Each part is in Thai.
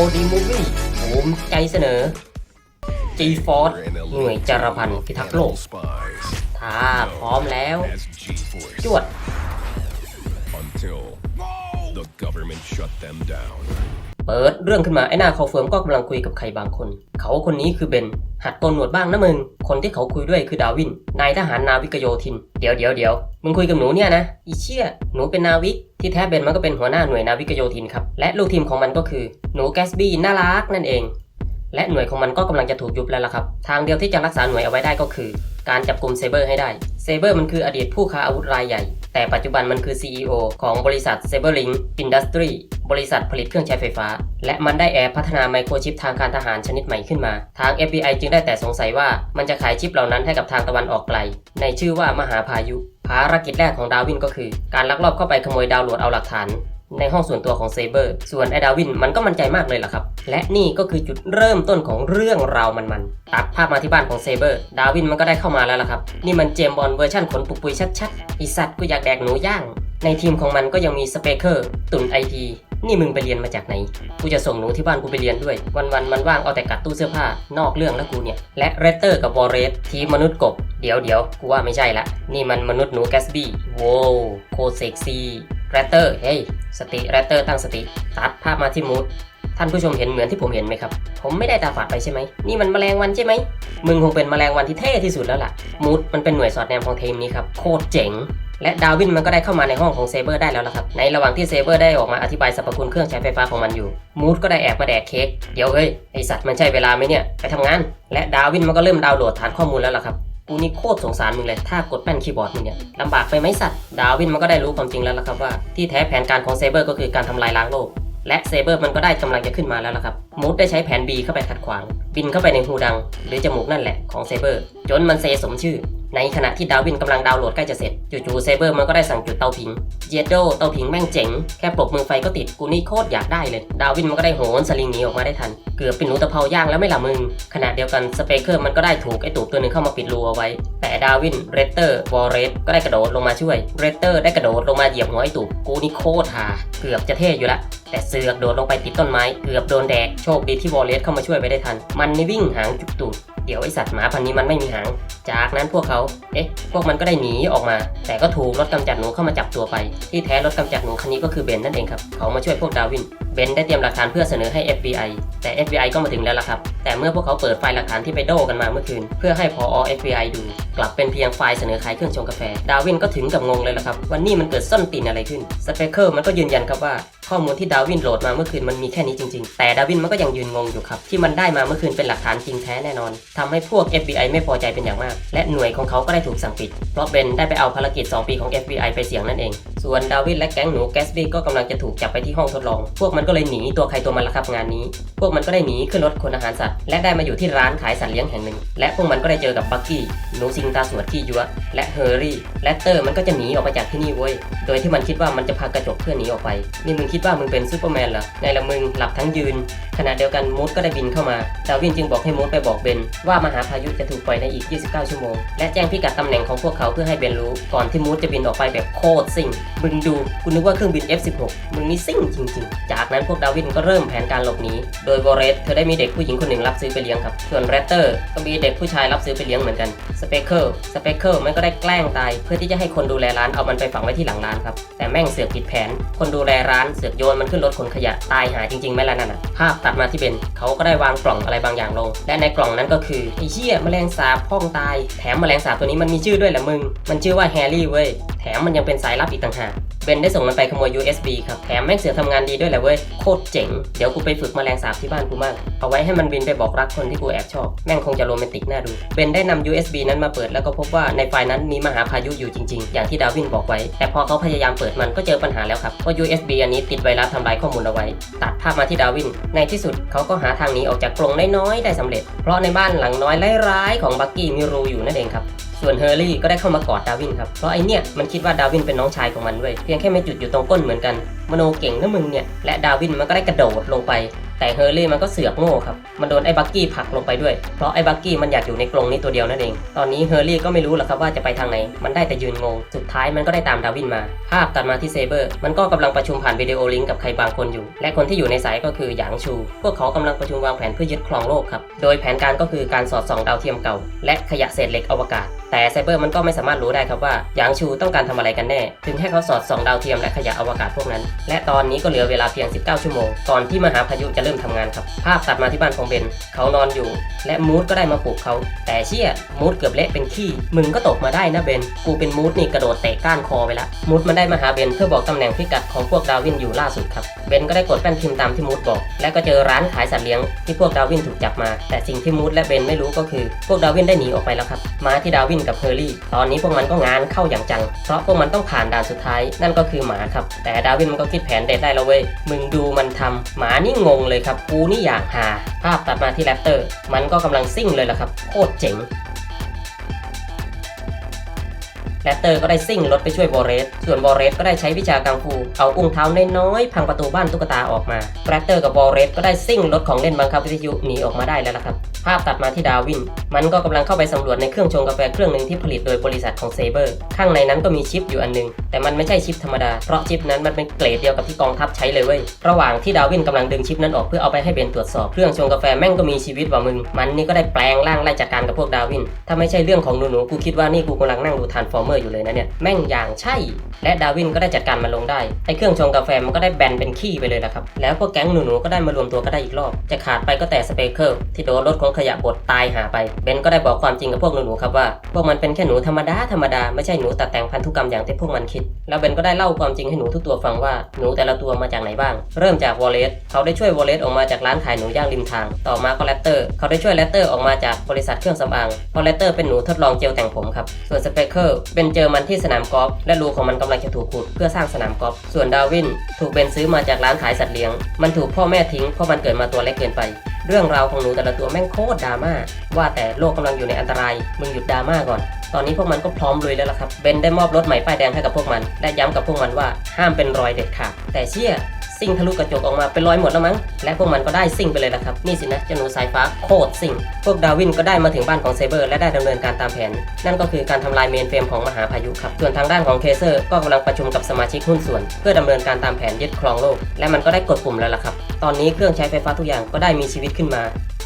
OD Movie ภูมิใจเสนอ G-Force หน่วยจารพันธ์พิทักษ์โลก ถ้าพร้อมแล้ว จวด until the government shut them down. เปิดเรื่องขึ้นมาไอ้หน้าเขาเฟิร์มก็กำลังคุยกับใครบางคน เขาคนนี้คือเบน หัดโกนหนวดบ้างนะมึง คนที่เขาคุยด้วยคือดาวิน นายทหารนาวิกโยธิน เดี๋ยวเดี๋ยวเดี๋ยวมึงคุยกับหนูเนี่ยนะ อีเชี่ย หนูเป็นนาวิก ที่แท้เบนมันก็เป็นหัวหน้าหน่วยนาวิกโยธินครับ และลูกทีมของมันก็คือ หนูแกสบี้น่ารักนั่นเอง และหน่วยของมันก็กำลังจะถูกยุบแล้วล่ะครับ ทางเดียวที่จะรักษาหน่วยเอาไว้ได้ก็คือ การจับกลุ่มเซเบอร์ให้ได้ เซเบอร์มันคืออดีตผู้ค้าอาวุธรายใหญ่ แต่ปัจจุบันมันคือ CEO ของบริษัท s a b e r l i n k Industry บริษัทผลิตเครื่องใช้ไฟฟ้า และมันได้แอบพัฒนาไมโครชิปทางการทหารชนิดใหม่ขึ้นมา ทาง FBI จึงได้แต่สงสัยว่ามันจะขายชิปเหล่านั้นให้กับทางตะวันออกไกล ในชื่อว่ามหาพายุ ภารกิจแรกของดาวินก็คือ การลักลอบเข้าไปขโมยดาวโหลดเอาหลักฐาน ในห้องส่วนตัวของเซเบอร์ ส่วนไอดาวินมันก็มั่นใจมากเลยล่ะครับ และนี่ก็คือจุดเริ่มต้นของเรื่องราวมันๆ ตัดภาพมาที่บ้านของเซเบอร์ ดาวินมันก็ได้เข้ามาแล้วล่ะครับ นี่มันเจมบอลเวอร์ชันขนปุกปุยชัดๆไอสัตว์กูอยากแดกหนูย่าง ในทีมของมันก็ยังมีสเปเกอร์ ตุนไอทีนี่มึงไปเรียนมาจากไหน กูจะส่งหนูที่บ้านกูไปเรียนด้วย วันๆมันว่างเอาแต่กัดตู้เสื้อผ้านอกเรื่องแล้วกูเนี่ย และเรเตอร์กับวอร์เรสทีมมนุษย์กบ เดี๋ยวเดี๋ยวกูว่าไม่ใช่ละ นี่มันมนุษย์หนูแกสบี้โว้โคเซ็กซี่ แรตเตอร์เฮ้ยสติแรตเตอร์ตั้งสติ ตัดภาพมาที่มูดท่านผู้ชมเห็นเหมือนที่ผมเห็นไหมครับ ผมไม่ได้ตาฝาดไปใช่ไหม นี่มันแมลงวันใช่ไหม มึงคงเป็นแมลงวันที่เท่ที่สุดแล้วล่ะ มูดมันเป็นหน่วยสอดแนมของทีมนี้ครับ โคตรเจ๋ง และดาวินมันก็ได้เข้ามาในห้องของเซเบอร์ได้แล้วล่ะครับ ในระหว่างที่เซเบอร์ได้ออกมาอธิบายสรรพคุณเครื่องใช้ไฟฟ้าของมันอยู่ มูดก็ได้แอบมาแดกเค้ก เดี๋ยวเฮ้ย ไอสัตว์มันใช่เวลาไหมเนี่ย ไปทำงาน และดาวินมันก็เริ่มดาวน์โหลดฐานข้อมูลแล้วล่ะครับ กูนี่โคตรสงสารมึงเลย ถ้ากดแป้นคีย์บอร์ดมึงเนี่ยลำบากไปไหมสัตว์ ดาวินมันก็ได้รู้ความจริงแล้วล่ะครับว่า ที่แท้แผนการของเซเบอร์ก็คือการทำลายล้างโลก และเซเบอร์มันก็ได้กำลังจะขึ้นมาแล้วล่ะครับ มูดได้ใช้แผน B เข้าไปขัดขวาง บินเข้าไปในหูดัง หรือจมูกนั่นแหละของเซเบอร์ จนมันเซสมชื่อในขณะที่ดาวินกำลังดาวน์โหลดใกล้จะเสร็จ จู่ๆเซเบอร์มันก็ได้สั่งจุดเตาผิง เจโดเตาผิงแม่งเจ๋ง แค่ปลบมือไฟก็ติด กูนี่โคตรอยากได้เลย ดาวินมันก็ได้โหนสลิงหนีออกมาได้ทัน เกือบเป็นหนูตะเภาย่างแล้วไม่ละมึง ขณะเดียวกันสเปเกอร์มันก็ได้ถูกไอตูบตัวหนึ่งเข้ามาปิดรูเอาไว้ แต่ดาวินเรเตอร์วอลเรสก็ได้กระโดดลงมาช่วย เรเตอร์ได้กระโดดลงมาเหยียบหัวไอตูบกูนี่โคตรฮาเกือบจะเท่อยู่ละแต่เสือกโดดลงไปติดต้นไม้ เกือบโดนแดก โชคดีที่วอลเลสเข้ามาช่วยไปได้ทัน มันนี่วิ่งหางจุกตูด เดี๋ยวไอสัตว์หมาพันนี้มันไม่มีหาง จากนั้นพวกเขา เอ๊ะ พวกมันก็ได้หนีออกมา แต่ก็ถูกรถกำจัดหนูเข้ามาจับตัวไป ที่แท้รถกำจัดหนูคันนี้ก็คือเบนนั่นเองครับ เขามาช่วยพวกดาวิน เบนได้เตรียมหลักฐานเพื่อเสนอให้ FBI แต่ FBI ก็มาถึงแล้วล่ะครับ แต่เมื่อพวกเขาเปิดไฟล์หลักฐานที่ไปโดกันมาเมื่อคืน เพื่อให้พอ FBI ดู กลับเป็นเพียงไฟล์เสนอขายเครื่องชงกาแฟ ดาวินก็ถึงกับงงเลยล่ะครับว่านี่มันเกิดส้นตีนอะไรขึ้น สเปเคิลมันก็ยืนยันครับว่า ข้อมูลที่ดาวินโหลดมาเมื่อคืนมันมีแค่นี้จริงๆ แต่ดาวินมันก็ยังยืนงงอยู่ครับ ที่มันได้มาเมื่อคืนเป็นหลักฐานจริงแท้แน่นอนทำให้พวก FBI ไม่พอใจเป็นอย่างมาก และหน่วยของเขาก็ได้ถูกสั่งปิด เพราะเบนได้ไปเอาภารกิจ 2 ปีของ FBI ไปเสี่ยงนั่นเอง ส่วนดาวินและแก๊งหนูแกสบี้ก็กำลังจะถูกจับไปที่ห้องทดลอง พวกมันก็เลยหนีตัวใครตัวมันละครับงานนี้ พวกมันก็ได้หนีขึ้นรถขนอาหารสัตว์ และได้มาอยู่ที่ร้านขายสัตว์เลี้ยงแห่งหนึ่ง และพวกมันก็ได้เจอกับบักกี้หนูซิงตาสวดขี้ยัวและเฮอร์รี่และเตอร์มันก็จะหนีออกไปจากที่นี่เว้ยโดยที่มันคิดว่ามันจะพากระจกเพื่อหนีออกไปนี่มึงคิดว่ามึงเป็นซูเปอร์แมนเหรอไงละมึงหลับทั้งยืน ขณะเดียวกันมูดก็ได้บินเข้ามา ดาวินจึงบอกให้มูดไปบอกเบน ว่ามหาพายุจะถูกปล่อยในอีก 29 ชั่วโมง และแจ้งพิกัดตำแหน่งของพวกเขาเพื่อให้เบนรู้ ก่อนที่มูดจะบินออกไปแบบโคตรซิ่ง มึงดูกูนึกว่าเครื่องบิน F16 มึงนี่ซิ่งจริง ๆ จากนั้นพวกดาวินก็เริ่มแผนการหลบหนี โดยวอเรสเธอได้มีเด็กผู้หญิงคนหนึ่งรับซื้อไปเลี้ยงครับ ส่วนแรตเตอร์ก็มีเด็กผู้ชายรับซื้อไปเลี้ยงเหมือนกัน สเปเคิล สเปเคิลมันก็ได้แกล้งตาย เพื่อที่จะให้คนดูแลร้านเอามันไปฝังไว้ที่หลังร้านครับ แต่แม่งเสือกผิดแผน คนดูแลร้านเสือกโยนมันขึ้นรถขนขยะตายหาจริงๆไหมล่ะนั่นอะภาพตัดมาที่เบนเขาก็ได้วางกล่องอะไรบางอย่างลง และในกล่องนั้นก็คือไอ้เหี้ยแมลงสาบพ่องตาย แถมแมลงสาบตัวนี้มันมีชื่อด้วยแหละมึง มันชื่อว่าแฮร์รี่เว้ยแถมมันยังเป็นสายลับอีกต่างหาก เบนได้ส่งมันไปขโมย USB ครับ แถมแม่งเสือทำงานดีด้วยแหละเว้ย โคตรเจ๋ง เดี๋ยวกูไปฝึกแมลงสาบที่บ้านกูมั่งเอาไว้ให้มันบินไปบอกรักคนที่กูแอบชอบ แม่งคงจะโรแมนติกน่าดู เบนได้นำ USB นั้นมาเปิดแล้วก็พบว่าในไฟล์นั้นมีมหาพายุอยู่จริงๆ อย่างที่ดาวินบอกไว้ แต่พอเขาพยายามเปิดมันก็เจอปัญหาแล้วครับว่า USB อันนี้ติดไวรัสทำลายข้อมูลเอาไว้ ตัดภาพมาที่ดาวิน ในที่สุดเขาก็หาทางหนีออกจากกรงน้อยๆได้สำเร็จ เพราะในบ้านหลังน้อยไร้ายของบักกี้มีรูอยู่นั่นเองครับส่วนเฮอร์รี่ก็ได้เข้ามากอดดาวินครับ เพราะไอเนี่ยมันคิดว่าดาวินเป็นน้องชายของมันเว้ยเพียงแค่ไม่จุดอยู่ตรงก้นเหมือนกัน มโนเก่งนะมึงเนี่ย และดาวินมันก็ได้กระโดดลงไป แต่เฮอร์รี่มันก็เสือกโง่ครับ มันโดนไอ้บักกี้ผลักลงไปด้วย เพราะไอ้บักกี้มันอยากอยู่ในกรงนี้ตัวเดียวนั่นเอง ตอนนี้เฮอร์รี่ก็ไม่รู้หรอกครับว่าจะไปทางไหน มันได้แต่ยืนงง สุดท้ายมันก็ได้ตามดาวินมา ภาพตัดมาที่เซเบอร์ มันก็กำลังประชุมผ่านวิดีโอลิงก์กับใครบางคนอยู่ และคนที่อยู่ในสายก็คือหยางชู พวกเขากำลังประชุมวางแผนเพื่อยึดครองโลกครับ โดยแผนการก็คือการสอดส่องดาวเทียมเก่า และขยะเศษเหล็กอวกาศ แต่ไซเบอร์มันก็ไม่สามารถรู้ได้ครับว่าหยางชูต้องการทำอะไรกันแน่ ถึงให้เขาสอดส่องดาวเทียมและขยะอวกาศพวกนั้น และตอนนี้ก็เหลือเวลาเพียง 19 ชั่วโมง ก่อนที่มหาพายุจะเริ่มทำงานครับ ภาพตัดมาที่บ้านของเบน เขานอนอยู่ และมูดก็ได้มาปลุกเขา แต่เชี่ยมูดเกือบเละเป็นขี้ มึงก็ตกมาได้นะเบน กูเป็นมูดนี่กระโดดเตะก้านคอไปละ มูดมันได้มาหาเบนเพื่อบอกตำแหน่งพิกัดของพวกดาวินอยู่ล่าสุดครับ เบนก็ได้กดแป้นพิมพ์ตามที่มูดบอก และก็เจอร้านขายสัตว์เลี้ยงที่พวกดาวินถูกจับมา แต่สิ่งที่มูดและเบนไม่รู้ก็คือ พวกดาวินได้หนีออกไปแล้วครับมาที่ดาวินกับเฮอร์รี่ ตอนนี้พวกมันก็งานเข้าอย่างจัง เพราะพวกมันต้องผ่านด่านสุดท้าย นั่นก็คือหมาครับ แต่ดาวินมันก็คิดแผนเด็ดได้แล้วเว้ย มึงดูมันทำหมานี่งงเลยครับ กูนี่อยากหา ภาพตัดมาที่แรปเตอร์ มันก็กำลังซิ่งเลยล่ะครับ โคตรเจ๋ง แรปเตอร์ก็ได้ซิ่งรถไปช่วยบอเรส ส่วนบอเรสก็ได้ใช้วิชากังฟู เอาอุ้งเท้าน้อยๆพังประตูบ้านตุ๊กตาออกมาแรปเตอร์กับบอเรสก็ได้ซิ่งรถของเล่นบังคับวิทยุหนีออกมาได้แล้วล่ะครับ ภาพตัดมาที่ดาวิน มันก็กำลังเข้าไปสำรวจในเครื่องชงกาแฟเครื่องหนึ่งที่ผลิตโดยบริษัทของเซเบอร์ ข้างในนั้นก็มีชิปอยู่อันหนึง แต่มันไม่ใช่ชิปธรรมดา เพราะชิปนั้นมันเป็นเกรดเดียวกับที่กองทัพใช้เลยเว้ย ระหว่างที่ดาวินกำลังดึงชิปนั้นออกเพื่อเอาไปให้เบนตรวจสอบ เครื่องชงกาแฟแม่งก็มีชีวิตว่ามึง มันนี่ก็ได้แปลงร่างไล่จัดการกับพวกดาวิน ถ้าไม่ใช่เรื่องของหนูๆกูคิดว่านี่กูกำลังนั่งดูทานฟอร์เมอร์อยู่เลยนะเนี่ยแม่งอย่างใช่ และดาวินก็ได้จัดการมันลงได้ไอเครื่องชงกาแฟมันก็ได้แบนเป็นขี้ไปเลยละครับแล้วพวกแก๊งหนูๆก็ได้มารวมตัวกันได้อีกรอบ จะขาดไปก็แต่สเปเคิลที่โดนรถของขยะบดตายหาไปเบนก็ได้บอกความจริงกับพวกหนูๆครับว่าพวกมันเป็นแค่หนูธรรมดาธรรมดาไม่ใช่หนูตัดแต่งพันธุกรรมอย่างที่พวกมันคิด แล้วเบนก็ได้เล่าความจริงให้หนูทุกตัวฟังว่าหนูแต่ละตัวมาจากไหนบ้าง เริ่มจากวอลเลตเขาได้ช่วยวอลเลตออกมาจากร้านขายหนูย่างริมทาง ต่อมาก็แรตเตอร์เขาได้ช่วยแรตเตอร์ออกมาจากบริษัทเครื่องสำอางเพราะแรตเตอร์เป็นหนูทดลองเจลแต่งผมครับส่วนสเปเคิลเป็นเจอมันที่สนามกอล์ฟและรูของมันกำลังจะถูกขุดเพื่อสร้างสนามกอล์ฟส่วนดาวินถูกเบนซื้อมาจากร้านขายสัตว์เลี้ยง มันถูกพ่อแม่ทิ้งเพราะมันเกิดมาตัวเล็กเกินไป เรื่องราวของหนูแต่ละตัวแม่งโคตรดราม่าว่าแต่โลกกำลังอยู่ในอันตรายมึงหยุดดราม่าก่อน ตอนนี้พวกมันก็พร้อมลุยแล้วล่ะครับเบนได้มอบรถใหม่ป้ายแดงให้กับพวกมัน และย้ำกับพวกมันว่าห้ามเป็นรอยเด็ดขาดแต่เชี่ย ซิ่งทะลุกระจกออกมาเป็นรอยหมดแล้วมั้ง และพวกมันก็ได้ซิ่งไปเลยละครับ นี่สินะเจ้าหนูสายฟ้าโคตรซิ่ง พวกดาวินก็ได้มาถึงบ้านของเซเบอร์และได้ดำเนินการตามแผน นั่นก็คือการทำลายเมนเฟรมของมหาพายุครับ ส่วนทางด้านของเคเซอร์ก็กำลังประชุมกับสมาชิกหุ้นส่วน เพื่อดำเนินการตามแผนยึดครองโลก และมันก็ได้กดปุ่มแล้วล่ะครับ ตอนนี้เครื่องใช้ไฟฟ้าทุกอย่างก็ได้มีชีวิตขึ้นมา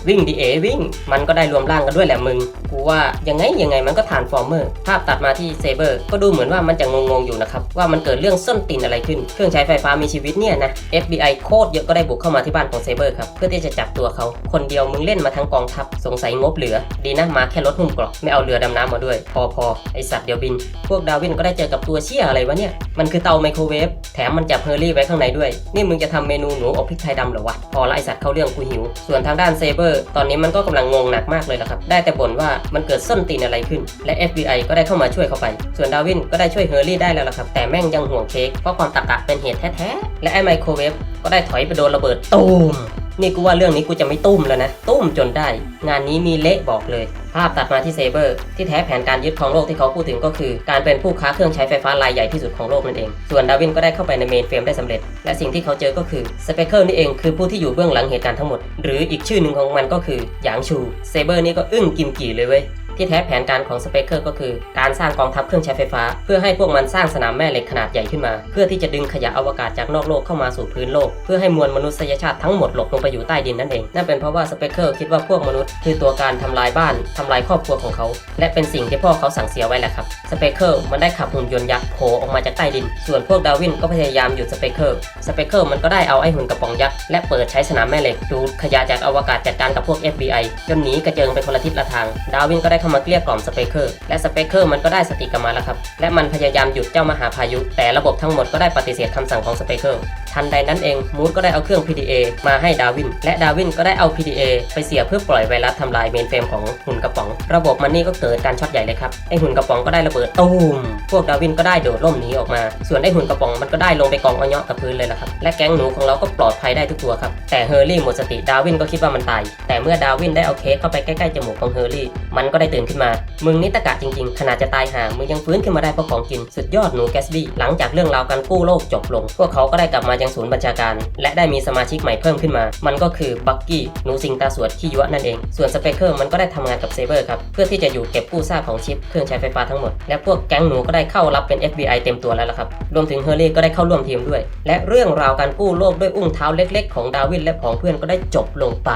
วิ่งดิเอวิ่ง มันก็ได้รวมร่างกันด้วยแหละมึง กูว่ายังไงยังไงมันก็ฐานฟอร์เมอร์ ภาพตัดมาที่เซเบอร์ก็ดูเหมือนว่ามันจะงงๆอยู่นะครับ ว่ามันเกิดเรื่องส้นตีนอะไรขึ้น เครื่องใช้ไฟฟ้ามีชีวิตเนี่ยนะ FBI โคตรเยอะก็ได้บุกเข้ามาที่บ้านของเซเบอร์ครับ เพื่อที่จะจับตัวเขา คนเดียวมึงเล่นมาทั้งกองทัพ สงสัยงบเหลือ ดีนะมาแค่รถหุ้มกรอกไม่เอาเรือดำน้ำมาด้วย พอพอไอสัตว์เดียวบิน พวกดาวินก็ได้เจอกับตัวเชี่ยอะไรวะเนี่ย มันคือเตาไมโครเวฟ แถมมันจับเฮอร์รี่ไว้ข้างในด้วย นี่มึงจะทำเมนูหนูอบพริกไทยดำเหรอวะ พอละไอสัตว์เข้าเรื่องกูหิว ส่วนทางด้านเซเบอร์ตอนนี้มันก็กำลังงงหนักมากเลยละครับ ได้แต่บ่นว่ามันเกิดส้นตีนอะไรขึ้น และ FBI ก็ได้เข้ามาช่วยเขาไป ส่วนดาวินก็ได้ช่วยเฮอร์รี่ได้แล้วล่ะครับ แต่แม่งยังห่วงเค้กเพราะความตะกะเป็นเหตุแท้ๆ และไอ้ไมโครเวฟก็ได้ถอยไปโดนระเบิดตูม นี่กูว่าเรื่องนี้กูจะไม่ตุ้มแล้วนะ ตุ้มจนได้ งานนี้มีเละบอกเลย ภาพตัดมาที่เซเบอร์ ที่แท้แผนการยึดครองโลกที่เขาพูดถึงก็คือ การเป็นผู้ค้าเครื่องใช้ไฟฟ้ารายใหญ่ที่สุดของโลกนั่นเอง ส่วนดาวินก็ได้เข้าไปในเมนเฟรมได้สำเร็จ และสิ่งที่เขาเจอก็คือสเปเคิลนี่เองคือผู้ที่อยู่เบื้องหลังเหตุการณ์ทั้งหมด หรืออีกชื่อหนึ่งของมันก็คือหยางชูเซเบอร์นี่ก็อึ้งกิมกี่เลยเว้ย ที่แท้แผนการของสเปเกอร์ก็คือ การสร้างกองทัพเครื่องใช้ไฟฟ้า เพื่อให้พวกมันสร้างสนามแม่เหล็กขนาดใหญ่ขึ้นมา เพื่อที่จะดึงขยะอวกาศจากนอกโลกเข้ามาสู่พื้นโลก เพื่อให้มวลมนุษยชาติทั้งหมดหลบลงไปอยู่ใต้ดินนั่นเองนั่นเป็นเพราะว่าสเปเกอร์คิดว่าพวกมนุษย์คือตัวการทำลายบ้านทำลายครอบครัวของเขา และเป็นสิ่งที่พ่อเขาสั่งเสียไว้แหละครับสเปเกอร์มันได้ขับหุ่นยนต์ยักษ์โผล่ออกมาจากใต้ดิน ส่วนพวกดาวินก็พยายามหยุดสเปเกอร์สเปเกอร์มันก็ได้เอาไอ้หุ่นกระป๋องยักษ์และเปิดใช้สนามแม่เหล็กดูดขยะจากอวกาศจัดการกับพวก FBI จนหนีกระเจิงไปคนละทิศละทาง ดาวินก็ได้เข้ามาเกลี้ยกล่อมสเปคเกอร์และสเปคเกอร์มันก็ได้สติกลับมาแล้วครับและมันพยายามหยุดเจ้ามหาพายุ แต่ระบบทั้งหมดก็ได้ปฏิเสธคำสั่งของสเปคเกอร์ ทันใดนั้นเอง มูดก็ได้เอาเครื่อง PDA มาให้ดาวิน และดาวินก็ได้เอา PDA ไปเสียเพื่อปล่อยไวรัสทำลายเมนเฟรมของหุ่นกระป๋อง ระบบมันนี่ก็เกิดการช็อตใหญ่เลยครับ ไอหุ่นกระป๋องก็ได้ระเบิดตูม พวกดาวินก็ได้โดดร่มหนีออกมา ส่วนไอหุ่นกระป๋องมันก็ได้ลงไปกองเอาเนาะกับพื้นเลยละครับ และแก๊งหนูของเราก็ปลอดภัยได้ทุกตัวครับ แต่เฮอร์รี่หมดสติดาวินก็คิดว่ามันตาย แต่เมื่อดาวินได้เอาเค้กเข้าไปใกล้ๆจมูกของเฮอร์รี่ มันก็ได้ตื่นขึ้นมา มึงนี่ตะกะจริงๆ ขนาดจะตายห่ามึงยังฟื้นขึ้นมาได้เพราะของกิน สุดยอดหนูแกสบี้ หลังจากเรื่องราวการกู้โลกจบลง พวกเขาก็ได้กลับมายังยังศูนย์บัญชาการ และได้มีสมาชิกใหม่เพิ่มขึ้นมา มันก็คือบักกี้หนูสิงตาสวดขี้ยวนั่นเอง ส่วนสเปคเกอร์มันก็ได้ทำงานกับเซเบอร์ครับเพื่อที่จะอยู่เก็บกู้ซากของชิปเครื่องใช้ไฟฟ้าทั้งหมด และพวกแก๊งหนูก็ได้เข้ารับเป็น FBI เต็มตัวแล้วล่ะครับรวมถึงเฮอร์รี่ก็ได้เข้าร่วมทีมด้วย และเรื่องราวการกู้โลกด้วยอุ้งเท้าเล็ก ๆ ของดาวินและของเพื่อนก็ได้จบลงไป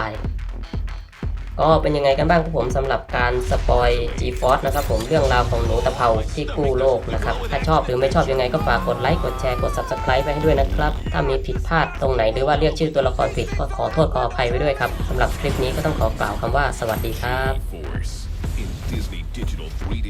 ก็เป็นยังไงกันบ้างครับผมสำหรับการสปอย G-Force นะครับผมเรื่องราวของหนูตะเภาที่กู้โลกนะครับ ถ้าชอบหรือไม่ชอบยังไงก็ฝากกดไลค์กดแชร์กด Subscribe ไปให้ด้วยนะครับ ถ้ามีผิดพลาดตรงไหนหรือว่าเรียกชื่อตัวละครผิดก็ขอโทษขออภัยไว้ด้วยครับสำหรับคลิปนี้ก็ต้องขอกล่าวคำว่าสวัสดีครับ Force in Disney Digital 3D.